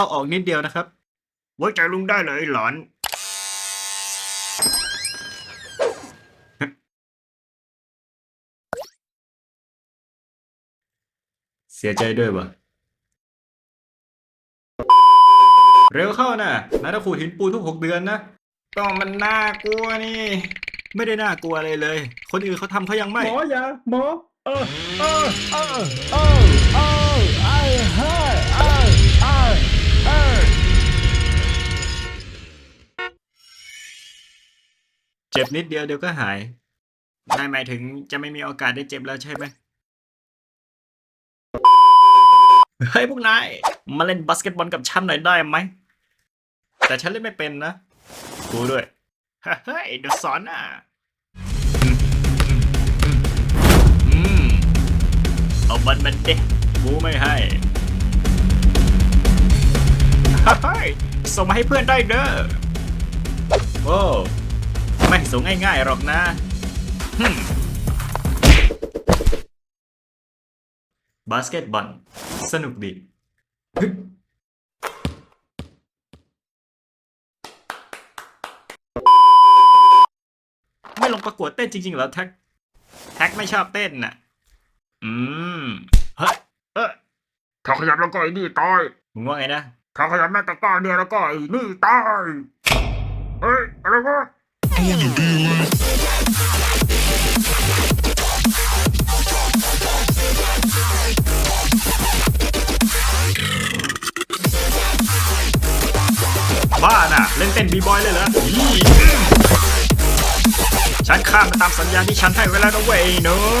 เอาออกนิดเดียวนะครับ ไว้ใจลุงได้เลยหลอนเสียใจด้วยวะเร็วเข้านะนายต้องขูดหินปูนทุกหกเดือนนะก็มันน่ากลัวนี่ ไม่ได้น่ากลัวอะไรเลย คนอื่นเขาทำเขายังไม่ หมออย่าหมอ เออ เออ เออ เออเอ เจ็บนิดเดียวเดี๋ยวก็หายนายหมายถึงจะไม่มีโอกาสได้เจ็บแล้วใช่ไหมเฮ้ยพวกนาย มาเล่นบาสเกตบอลกับฉันหน่อยได้ไหม แต่ฉันเล่นไม่เป็นนะ กูด้วย เฮ้ยเดี๋ยวสอนอะอืมเอาบอลมันเด็กูไม่ให้ เฮ้ย ส่งมาให้เพื่อนได้เด้อโอ้ ไม่สูงง่ายๆหรอกนะฮึมบาสเกตบอลสนุกดีฮึบไม่ลงประกวดเต้นจริงๆเหรอแท็ก แท็กไม่ชอบเต้นน่ะ อืม เฮ้ยเออถ้าขยับแล้วก็ไอ้นี่ตายมึงว่าไงนะถ้าขยับแม่ตะกร้าเนี่ยแล้วก็ไอ้นี่ตายเฮ้ย อะไรวะ บ้าน่ะ เล่นเต้นบีบอยเลยเหรอฉันข้ามมาตามสัญญาณที่ฉันให้ไว้แล้วนะเว้ยเนอะ